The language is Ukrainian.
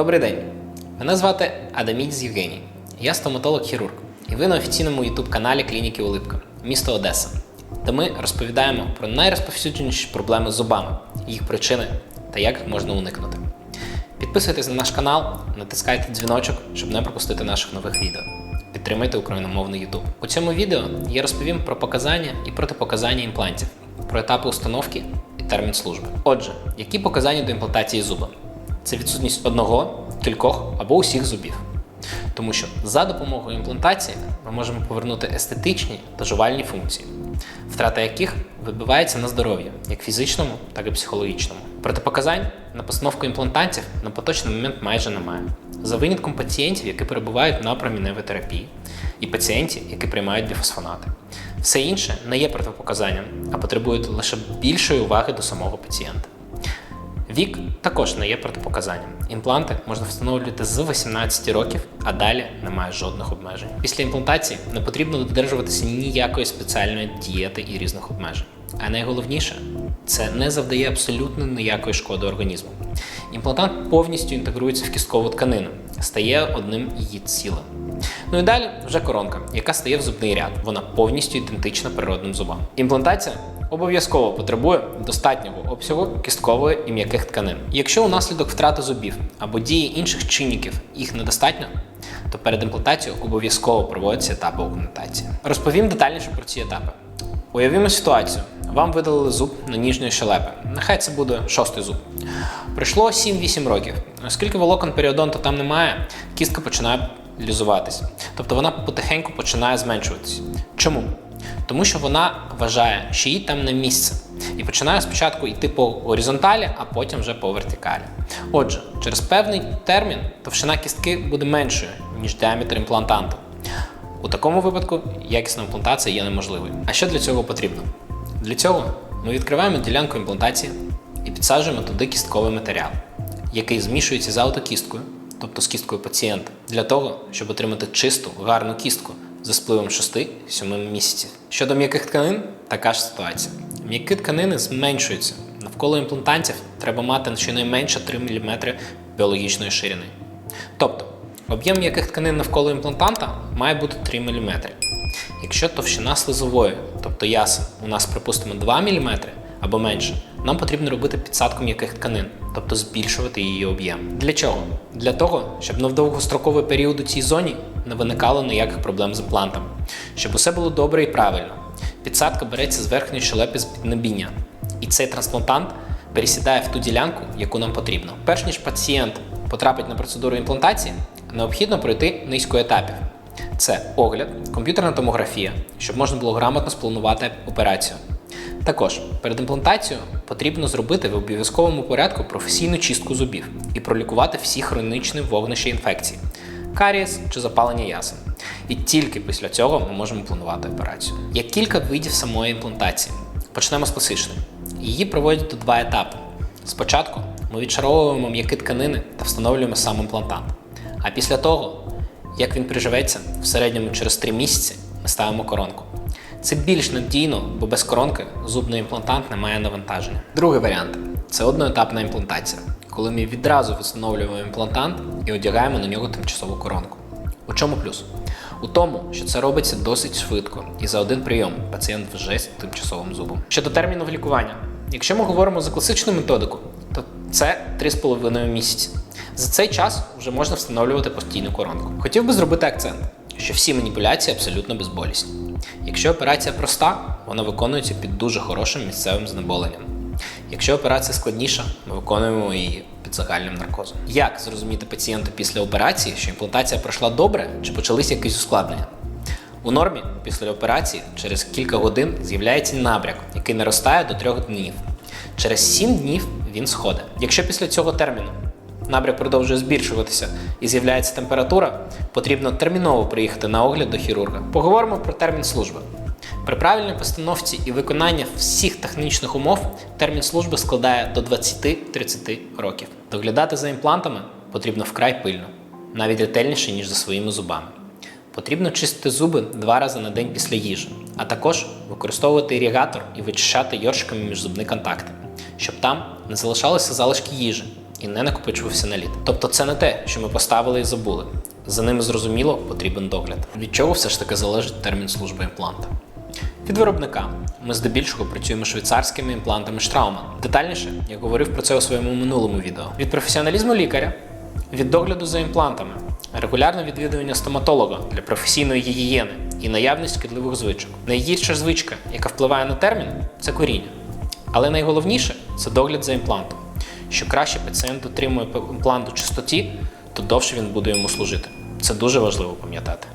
Добрий день. Мене звати Адаміць Євгеній. Я стоматолог-хірург, і ви на офіційному ютуб-каналі Клініки Улипка, місто Одеса, де ми розповідаємо про найрозповсюдженіші проблеми з зубами, їх причини та як можна уникнути. Підписуйтесь на наш канал, натискайте дзвіночок, щоб не пропустити наших нових відео. Підтримайте україномовний YouTube. У цьому відео я розповім про показання і протипоказання імплантів, про етапи установки і термін служби. Отже, які показання до імплантації зуба? Це відсутність одного, кількох або усіх зубів. Тому що за допомогою імплантації ми можемо повернути естетичні та жувальні функції, втрата яких вибивається на здоров'я, як фізичному, так і психологічному. Протипоказань на постановку імплантантів на поточний момент майже немає. За винятком пацієнтів, які перебувають на проміневій терапії, і пацієнтів, які приймають біфосфонати. Все інше не є протипоказанням, а потребують лише більшої уваги до самого пацієнта. Вік також не є протипоказанням. Імпланти можна встановлювати з 18 років, а далі немає жодних обмежень. Після імплантації не потрібно додержуватися ніякої спеціальної дієти і різних обмежень. А найголовніше це не завдає абсолютно ніякої шкоди організму. Імплантант повністю інтегрується в кісткову тканину, стає одним її цілим. Ну і далі вже коронка, яка стає в зубний ряд. Вона повністю ідентична природним зубам. Імплантація обов'язково потребує достатнього обсягу кісткової і м'яких тканин. Якщо унаслідок втрати зубів або дії інших чинників їх недостатньо, то перед імплантацією обов'язково проводяться етапи аугментації. Розповім детальніше про ці етапи. Уявімо ситуацію. Вам видалили зуб на ніжньої щелепи. Нехай це буде шостий зуб. Пройшло 7-8 років. Оскільки волокон періодонту там немає, кістка починає лізуватись. Тобто вона потихеньку починає зменшуватись. Чому? Тому що вона вважає, що їй там не місце. І починає спочатку йти по горизонталі, а потім вже по вертикалі. Отже, через певний термін товщина кістки буде меншою, ніж діаметр імплантанту. У такому випадку якісна імплантація є неможливою. А що для цього потрібно? Для цього ми відкриваємо ділянку імплантації і підсаджуємо туди кістковий матеріал, який змішується з аутокісткою, тобто з кісткою пацієнта, для того, щоб отримати чисту, гарну кістку за спливом 6-7 місяців. Щодо м'яких тканин, така ж ситуація. М'які тканини зменшуються. Навколо імплантантів треба мати щонайменше 3 мм біологічної ширини. Тобто, об'єм м'яких тканин навколо імплантанта має бути 3 мм. Якщо товщина слизової, тобто ясен, у нас, припустимо, 2 мм або менше, нам потрібно робити підсадку м'яких тканин, тобто збільшувати її об'єм. Для чого? Для того, щоб на довгостроковий період у цій зоні не виникало ніяких проблем з імплантом, щоб усе було добре і правильно. Підсадка береться з верхньої щелепи з піднебіння, і цей трансплантант пересідає в ту ділянку, яку нам потрібно. Перш ніж пацієнт потрапить на процедуру імплантації, необхідно пройти низку етапів. Це огляд, комп'ютерна томографія, щоб можна було грамотно спланувати операцію. Також перед імплантацією потрібно зробити в обов'язковому порядку професійну чистку зубів і пролікувати всі хронічні вогнища інфекції, карієс чи запалення ясен. І тільки після цього ми можемо планувати операцію. Є кілька видів самої імплантації. Почнемо з класичної. Її проводять у два етапи. Спочатку ми відшаровуємо м'які тканини та встановлюємо сам імплантант. А після того, як він приживеться, в середньому через 3 місяці ми ставимо коронку. Це більш надійно, бо без коронки зубний імплантант не має навантаження. Другий варіант це одноетапна імплантація, коли ми відразу встановлюємо імплантант і одягаємо на нього тимчасову коронку. У чому плюс? У тому, що це робиться досить швидко, і за один прийом пацієнт вже з тимчасовим зубом. Щодо термінів лікування, якщо ми говоримо за класичну методику, то це 3,5 місяці. За цей час вже можна встановлювати постійну коронку. Хотів би зробити акцент, що всі маніпуляції абсолютно безболісні. Якщо операція проста, вона виконується під дуже хорошим місцевим знеболенням. Якщо операція складніша, ми виконуємо її під загальним наркозом. Як зрозуміти пацієнту після операції, що імплантація пройшла добре чи почалися якісь ускладнення? У нормі після операції через кілька годин з'являється набряк, який наростає до трьох днів. Через 7 днів він сходить. Якщо після цього терміну набряк продовжує збільшуватися і з'являється температура, потрібно терміново приїхати на огляд до хірурга. Поговоримо про термін служби. При правильній постановці і виконанні всіх технічних умов термін служби складає до 20-30 років. Доглядати за імплантами потрібно вкрай пильно, навіть ретельніше, ніж за своїми зубами. Потрібно чистити зуби два рази на день після їжі, а також використовувати ірігатор і вичищати йоршиками міжзубні контакти, щоб там не залишалися залишки їжі і не накопичувався на лід. Тобто це не те, що ми поставили і забули. За ними зрозуміло потрібен догляд. Від чого все ж таки залежить термін служби імпланта? Від виробника ми здебільшого працюємо швейцарськими імплантами Штрауман. Детальніше я говорив про це у своєму минулому відео. Від професіоналізму лікаря, від догляду за імплантами, регулярне відвідування стоматолога для професійної гігієни і наявність шкідливих звичок. Найгірша звичка, яка впливає на термін, це коріння. Але найголовніше це догляд за імплантом. Що краще пацієнт дотримує план до чистоті, то довше він буде йому служити. Це дуже важливо пам'ятати.